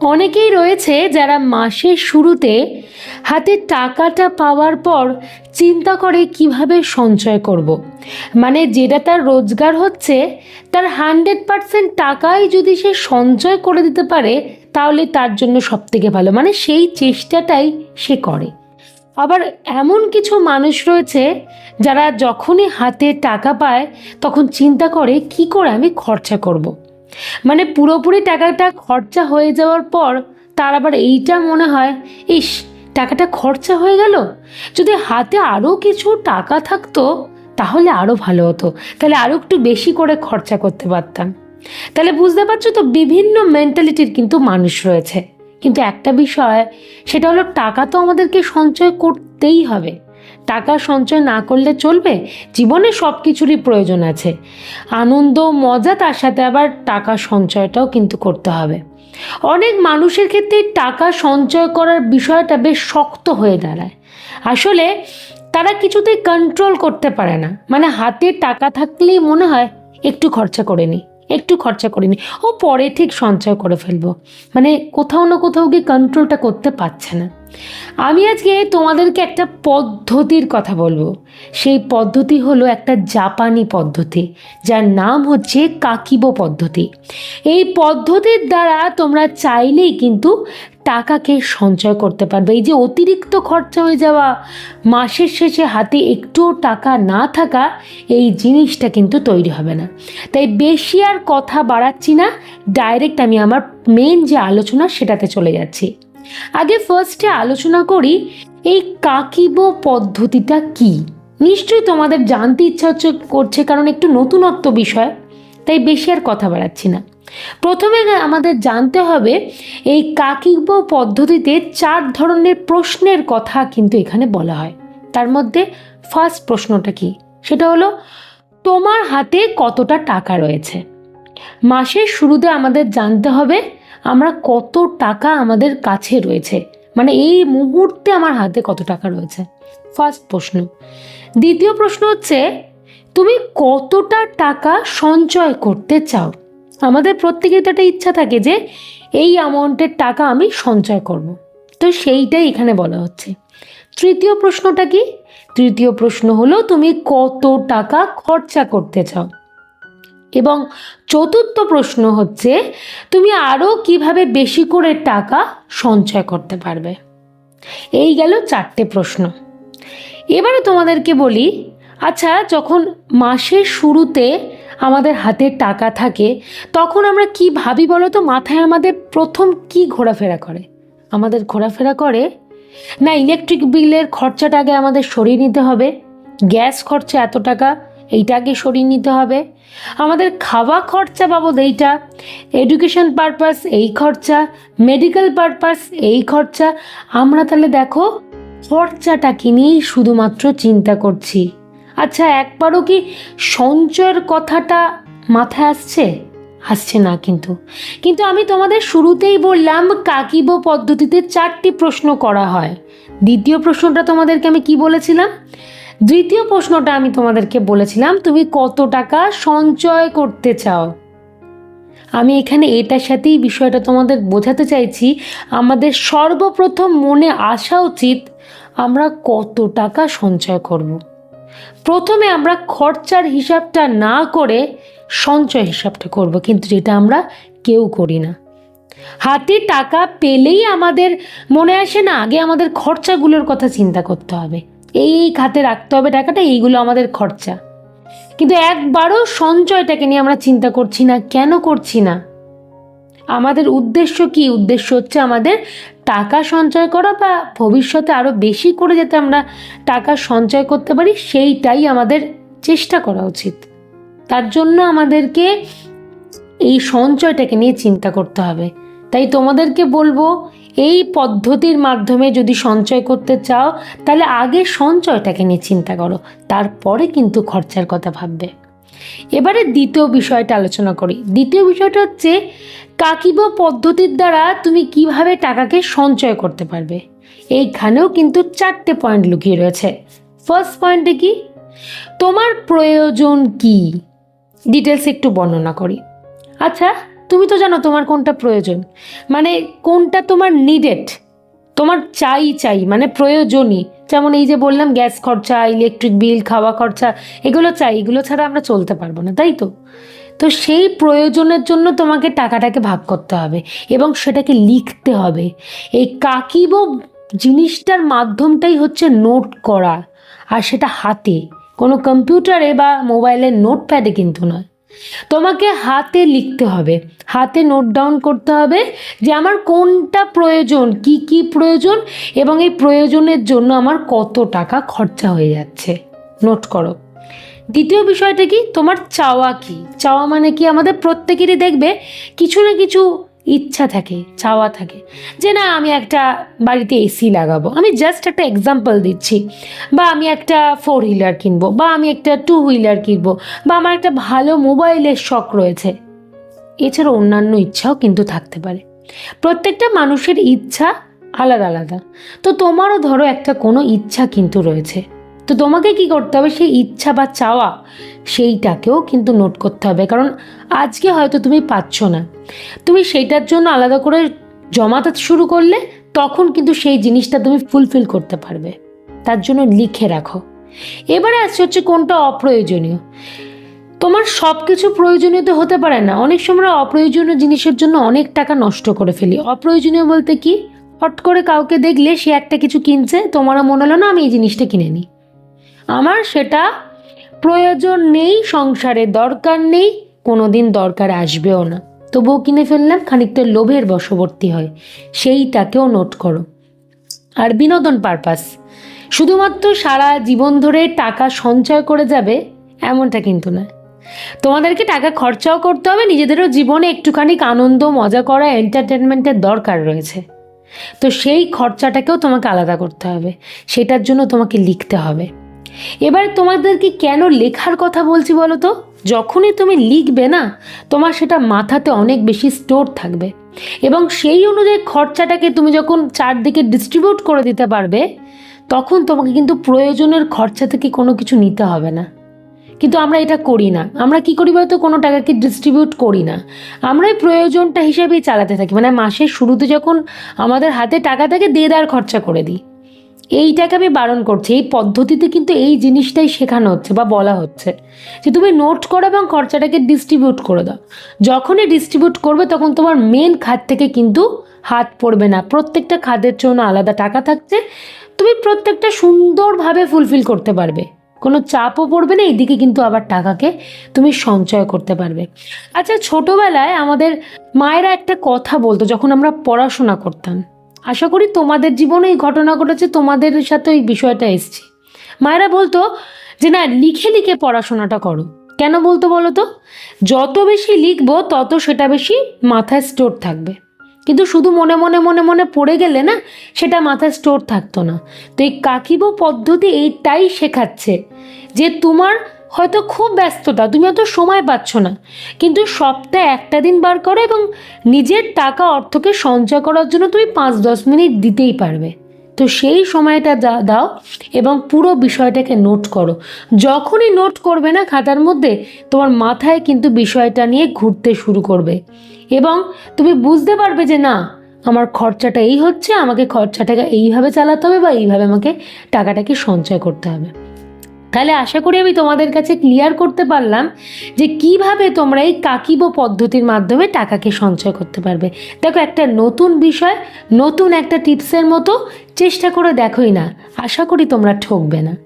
অনেকেই রয়েছে যারা মাসের শুরুতে হাতে টাকাটা পাওয়ার পর চিন্তা করে কীভাবে সঞ্চয় করব। মানে যেটা তার রোজগার হচ্ছে, তার হান্ড্রেড পারসেন্ট টাকাই যদি সে সঞ্চয় করে দিতে পারে, তাহলে তার জন্য সব থেকে ভালো মানে সেই চেষ্টাটাই সে করে আবার এমন কিছু মানুষ রয়েছে যারা যখনই হাতে টাকা পায়, তখন চিন্তা করে, কি করে আমি খরচা করব। মানে পুরোপুরি টাকাটা খরচা হয়ে যাওয়ার পর তার আবার এইটা মনে হয়, ইস, টাকাটা খরচা হয়ে গেল। যদি হাতে আরও কিছু টাকা থাকতো, তাহলে আরও ভালো হতো। তাহলে আরও একটু বেশি করে খরচা করতে পারতাম। তাহলে বুঝতে পারছ তো, বিভিন্ন মেন্টালিটির কিন্তু মানুষ রয়েছে। কিন্তু একটা বিষয়, সেটা হলো টাকা তো আমাদেরকে সঞ্চয় করতেই হবে। টাকা সঞ্চয় না করলে চলবে? জীবনে সব কিছুরই প্রয়োজন আছে। আনন্দ, মজা, তার সাথে আবার টাকা সঞ্চয়টাও কিন্তু করতে হবে। অনেক মানুষের ক্ষেত্রে টাকা সঞ্চয় করার বিষয়টা বেশ শক্ত হয়ে দাঁড়ায়। আসলে তারা কিছুতেই কন্ট্রোল করতে পারে না। মানে হাতে টাকা থাকলেই মনে হয় একটু খরচা করে নিই। একটু খরচা করিনি। ও পরে ঠিক সঞ্চয় করে ফেলব। মানে কোথাও না কোথাও গিয়ে কন্ট্রোলটা করতে পারছে না। আমি আজকে তোমাদেরকে একটা পদ্ধতির কথা বলব। সেই পদ্ধতি হলো একটা জাপানি পদ্ধতি, যার নাম হচ্ছে কাকিবো পদ্ধতি। এই পদ্ধতির দ্বারা তোমরা চাইলেই কিন্তু টাকাকে সঞ্চয় করতে পারবে। এই যে অতিরিক্ত খরচা হয়ে যাওয়া, মাসের শেষে হাতে একটুও টাকা না থাকা, এই জিনিসটা কিন্তু তৈরি হবে না। তাই বেশি আর কথা বাড়াচ্ছি না ডাইরেক্ট আমি আমার মেন যে আলোচনা সেটাতে চলে যাচ্ছি। আগে ফার্স্টে আলোচনা করি, এই কাকিবো পদ্ধতিটা কি? নিশ্চয়ই তোমাদের জানতে ইচ্ছা হচ্ছে, করছে, কারণ একটু নতুনত্ব বিষয়, তাই বেশি আর কথা বাড়াচ্ছি না। প্রথমে আমাদের জানতে হবে এই কাকিব পদ্ধতিতে চার ধরনের প্রশ্নের কথা কিন্তু এখানে বলা হয়। তার মধ্যে ফার্স্ট প্রশ্নটা কি? সেটা হলো, তোমার হাতে কতটা টাকা রয়েছে? মাসের শুরুতে আমাদের জানতে হবে, আমরা কত টাকা আমাদের কাছে রয়েছে? মানে এই মুহূর্তে আমার হাতে কত টাকা রয়েছে? ফার্স্ট প্রশ্ন। দ্বিতীয় প্রশ্ন হচ্ছে, তুমি কতটা টাকা সঞ্চয় করতে চাও? আমাদের প্রত্যেকের তো একটা ইচ্ছা থাকে যে এই অ্যামাউন্টের টাকা আমি সঞ্চয় করব। তো সেইটাই এখানে বলা হচ্ছে। তৃতীয় প্রশ্নটা কি? তৃতীয় প্রশ্ন হলো, তুমি কত টাকা খরচা করতে চাও? এবং চতুর্থ প্রশ্ন হচ্ছে, তুমি আরও কীভাবে বেশি করে টাকা সঞ্চয় করতে পারবে? এই গেল চারটে প্রশ্ন। এবারে তোমাদেরকে বলি আচ্ছা যখন মাসের শুরুতে আমাদের হাতে টাকা থাকে, তখন আমরা কি ভাবি বলো তো মাথায় আমাদের প্রথম কি ঘোরাফেরা করে? আমাদের ঘোরাফেরা করে, না ইলেকট্রিক বিলের খরচাটা আগে আমাদের সরিয়ে নিতে হবে গ্যাস খরচা এত টাকা, এইটা আগে সরিয়ে নিতে হবে, আমাদের খাওয়া খরচা বাবদ এইটা এডুকেশন পারপাস এই খরচা মেডিকেল পারপাস এই খরচা, আমরা তাহলে দেখো খরচাটাকে নিয়েই শুধুমাত্র চিন্তা করছি। আচ্ছা একবারও কি সঞ্চয়ের কথাটা মাথায় আসছে? আসছে না কিন্তু। কিন্তু আমি তোমাদের শুরুতেই বললাম, কাকিব পদ্ধতিতে চারটি প্রশ্ন করা হয়। দ্বিতীয় প্রশ্নটা তোমাদেরকে আমি কি বলেছিলাম? দ্বিতীয় প্রশ্নটা আমি তোমাদেরকে বলেছিলাম, তুমি কত টাকা সঞ্চয় করতে চাও? আমি এখানে এটার সাথেই বিষয়টা তোমাদের বোঝাতে চাইছি, আমাদের সর্বপ্রথম মনে আসা উচিত, আমরা কত টাকা সঞ্চয় করব। প্রথমে আমরা খরচার হিসাবটা না করে সঞ্চয় হিসাবটা করব, কিন্তু যেটা আমরা কেউ করি না। হাতে টাকা পেলেই আমাদের মনে আসে না, আগে আমাদের খরচাগুলোর কথা চিন্তা করতে হবে। এই খাতে রাখতে হবে টাকাটা, এইগুলো আমাদের খরচা। কিন্তু একবারও সঞ্চয়টাকে নিয়ে আমরা চিন্তা করছি না, কেন করছি না? আমাদের উদ্দেশ্য কি? উদ্দেশ্য হচ্ছে আমাদের টাকা সঞ্চয় করা বা ভবিষ্যতে আরও বেশি করে যাতে আমরা টাকা সঞ্চয় করতে পারি, সেইটাই আমাদের চেষ্টা করা উচিত। তার জন্য আমাদেরকে এই সঞ্চয়টাকে নিয়ে চিন্তা করতে হবে। তাই তোমাদেরকে বলব, এই পদ্ধতির মাধ্যমে যদি সঞ্চয় করতে চাও, তাহলে আগে সঞ্চয়টাকে নিয়ে চিন্তা করো, তারপরে কিন্তু খরচার কথা ভাববে। এবারে দ্বিতীয় বিষয়টা আলোচনা করি। দ্বিতীয় বিষয়টা হচ্ছে, কাকিব পদ্ধতির দ্বারা তুমি কীভাবে টাকাকে সঞ্চয় করতে পারবে? এইখানেও কিন্তু চারটে পয়েন্ট লুকিয়ে রয়েছে। ফার্স্ট পয়েন্টে কি? তোমার প্রয়োজন কি? ডিটেলস একটু বর্ণনা করি। আচ্ছা তুমি তো জানো তোমার কোনটা প্রয়োজন। মানে কোনটা তোমার নিডেড তোমার চাই চাই মানে প্রয়োজনই। যেমন এই যে বললাম, গ্যাস খরচা, ইলেকট্রিক বিল, খাওয়া খরচা, এগুলো চাই, এগুলো ছাড়া আমরা চলতে পারব না, তাই তো? তো সেই প্রয়োজনের জন্য তোমাকে টাকাটাকে ভাগ করতে হবে এবং সেটাকে লিখতে হবে। এই কাকিব জিনিসটার মাধ্যমটাই হচ্ছে নোট করা, আর সেটা হাতে। কোনো কম্পিউটারে বা মোবাইলের নোটপ্যাডে কিন্তু নয়। তোমাকে হাতে লিখতে হবে। হাতে নোট ডাউন করতে হবে যে আমার কোনটা প্রয়োজন, কি কি প্রয়োজন এবং এই প্রয়োজনের জন্য আমার কত টাকা খরচা হয়ে যাচ্ছে। নোট করো। দ্বিতীয় বিষয়টা কি? তোমার চাওয়া কি? চাওয়া মানে কি? আমাদের প্রত্যেকেরই দেখবে কিছু না কিছু ইচ্ছা থাকে, চাওয়া থাকে যে না, আমি একটা বাড়িতে এসি লাগাবো। আমি জাস্ট একটা এক্সাম্পল দিচ্ছি। বা আমি একটা ফোর হুইলার কিনবো, বা আমি একটা টু হুইলার কিনবো, বা আমার একটা ভালো মোবাইলের শখ রয়েছে। এছাড়া অন্যান্য ইচ্ছাও কিন্তু থাকতে পারে। প্রত্যেকটা মানুষের ইচ্ছা আলাদা আলাদা। তো তোমারও ধরো একটা কোনো ইচ্ছা কিন্তু রয়েছে। তো তোমাকে কি করতে হবে? সেই ইচ্ছা বা চাওয়া, সেইটাকেও কিন্তু নোট করতে হবে। কারণ আজকে হয়তো তুমি পাচ্ছ না। তুমি সেইটার জন্য আলাদা করে জমাতে শুরু করলে তখন কিন্তু সেই জিনিসটা তুমি ফুলফিল করতে পারবে। তার জন্য লিখে রাখো। এবারে আসছে হচ্ছে কোনটা অপ্রয়োজনীয়। তোমার সব কিছু প্রয়োজনীয় তো হতে পারে না। অনেক সময় অপ্রয়োজনীয় জিনিসের জন্য অনেক টাকা নষ্ট করে ফেলি। অপ্রয়োজনীয় বলতে কি? হট করে কাউকে দেখলে সে একটা কিছু কিনছে, তোমারও মনে হলো, না, আমি এই জিনিসটা কিনে নিই। আমার সেটা প্রয়োজন নেই, সংসারে দরকার নেই কোনো দিন দরকার আসবেও না। তবুও কিনে ফেললাম, খানিকটা লোভের বশবর্তী হয়, সেইটাকেও নোট করো। আর বিনোদন পারপাস শুধুমাত্র সারা জীবন ধরে টাকা সঞ্চয় করে যাবে, এমনটা কিন্তু না তোমাদেরকে টাকা খরচাও করতে হবে, নিজেদেরও জীবনে একটুখানি আনন্দ, মজা করা এন্টারটেনমেন্টের দরকার রয়েছে। তো সেই খরচাটাকেও তোমাকে আলাদা করতে হবে, সেটার জন্য তোমাকে লিখতে হবে। এবার তোমাদেরকে কেন লেখার কথা বলছি বলো তো? যখনই তুমি লিখবে না, তোমার সেটা মাথাতে অনেক বেশি স্টোর থাকবে। এবং সেই অনুযায়ী খরচাটাকে তুমি যখন চারদিকে ডিস্ট্রিবিউট করে দিতে পারবে, তখন তোমাকে কিন্তু প্রয়োজনের খরচা থেকে কোনো কিছু নিতে হবে না। কিন্তু আমরা এটা করি না। আমরা কি করি বলতো? কোনো টাকাকে ডিস্ট্রিবিউট করি না। আমরা প্রয়োজনটা হিসেবেই চালাতে থাকি। মানে মাসের শুরুতে যখন আমাদের হাতে টাকা থাকে, দিয়ে দেওয়ার খরচা করে দিই। এইটাকে আমি বারণ করছি, এই পদ্ধতিতে কিন্তু এই জিনিসটাই শেখানো হচ্ছে বা বলা হচ্ছে। যে তুমি নোট করো এবং খরচাটাকে ডিস্ট্রিবিউট করে দাও। যখনই ডিস্ট্রিবিউট করবে তখন তোমার মেন খাত থেকে কিন্তু হাত পড়বে না। প্রত্যেকটা খাদের জন্য আলাদা টাকা থাকছে। তুমি প্রত্যেকটা সুন্দরভাবে ফুলফিল করতে পারবে। কোনো চাপও পড়বে না এইদিকে কিন্তু আবার টাকাকে তুমি সঞ্চয় করতে পারবে। আচ্ছা ছোটোবেলায় আমাদের মায়েরা একটা কথা বলতো, যখন আমরা পড়াশোনা করতাম। আশা করি তোমাদের জীবনে এই ঘটনা ঘটেছে, তোমাদের সাথে এই বিষয়টা এসছে। মায়েরা বলতো যে, না, লিখে লিখে পড়াশোনাটা করো। কেন বলতো বলো তো যত বেশি লিখব, তত সেটা বেশি মাথায় স্টোর থাকবে। কিন্তু শুধু মনে মনে মনে মনে পড়ে গেলে না, সেটা মাথায় স্টোর থাকতো না। তো এই কাকিব পদ্ধতি এইটাই শেখাচ্ছে যে, তোমার হয়তো খুব ব্যস্ততা, তুমি অত সময় পাচ্ছ না। কিন্তু সপ্তাহে একটা দিন বার করো এবং নিজের টাকা অর্থকে সঞ্চয় করার জন্য তুমি পাঁচ দশ মিনিট দিতেই পারবে। তো সেই সময়টা দাও এবং পুরো বিষয়টাকে নোট করো। যখনই নোট করবে না খাতার মধ্যে, তোমার মাথায় কিন্তু বিষয়টা নিয়ে ঘুরতে শুরু করবে। এবং তুমি বুঝতে পারবে যে না, আমার খরচাটা এই হচ্ছে, আমাকে খরচাটাকে এইভাবে চালাতে হবে বা এইভাবে আমাকে টাকাটাকে সঞ্চয় করতে হবে। তাহলে আশা করি আমি তোমাদের কাছে ক্লিয়ার করতে পারলাম যে কীভাবে তোমরা এই কাকিব পদ্ধতির মাধ্যমে টাকাকে সঞ্চয় করতে পারবে। দেখো, একটা নতুন বিষয়, নতুন একটা টিপসের মতো, চেষ্টা করে দেখোই না। আশা করি তোমরা ঠকবে না।